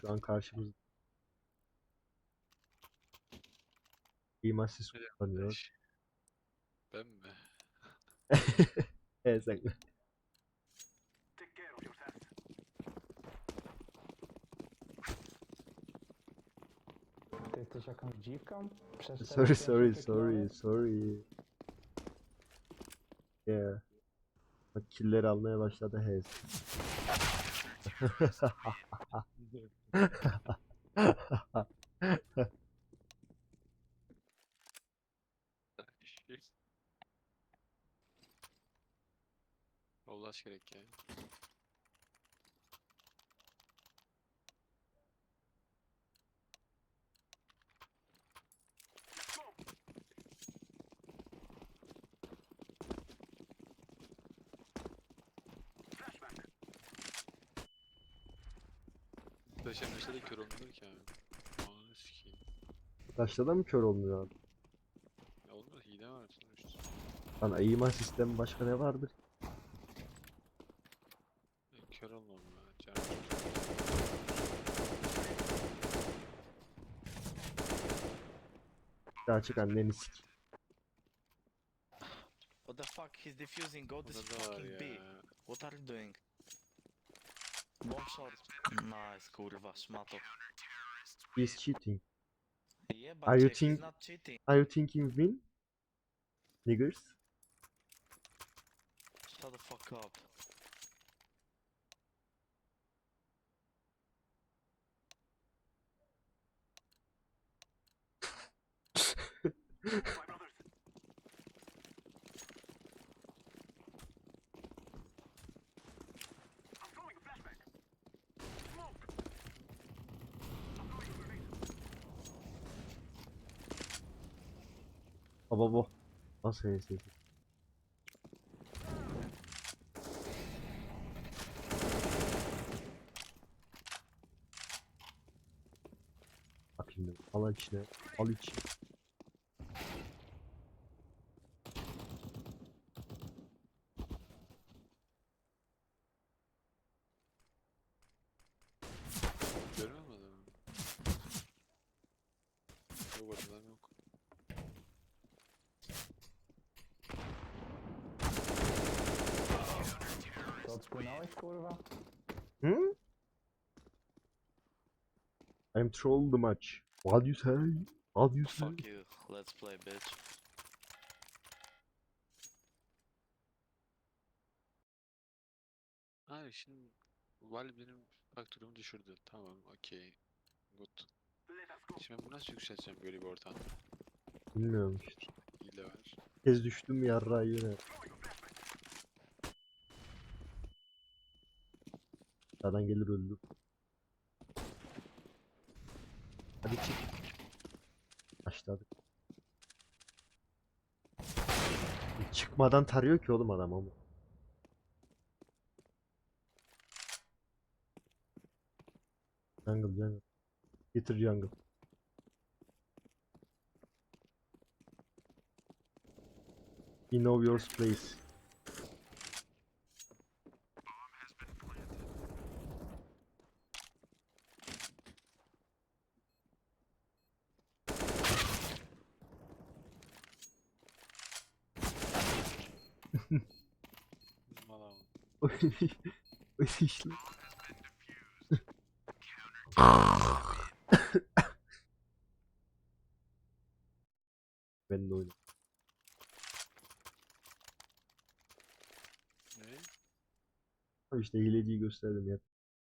Şu an karşımızda. İma sis Evet, kullanıyor. Ben mi? Evet sen. Ty jesteś jakąś dziwką? Przez te Sorry, sorry, sorry, sorry. Yeah. Bak killeri almaya başladı Hez. Ulaş gerek ya. Beşe meşe de kör olmuyor ki abi. Ananı sikeyim. Taşla da mı kör olmuyor abi? Ya olmaz hile var sonuçta. Lan ima sistemi başka ne vardır? Ya kör olmam ya. Canım. Daha çık anneni sik. What the fuck? He's defusing. Go this Bunda da var fucking B. ya. What are you doing? Shot. Nice, kurwa, szmato. He's cheating. Yeah, but Are you think- not cheating. Are you thinking win? Niggers? Shut the fuck up. Baba bu. Nasıl HS? Bak şimdi al içine. Al içine. Odpłynąłeś, kurwa? Hmm? I'm troll the match. What do you say? What do you say? Fuck you. Let's play, bitch. Abi şimdi Val benim faktörümü düşürdü. Tamam, okey. Good. Şimdi ben bunu nasıl yükselteceğim böyle bir ortam? Bilmiyorum işte. Hile var. Kez düştüm yarrağı yine. Sağdan gelir öldür. Hadi çık. Başladık. Çıkmadan tarıyor ki oğlum adam ama. Jungle jungle. Getir jungle. You know your place. Öyle işler. ben de oynadım. Ne? İşte hileciyi gösterdim ya.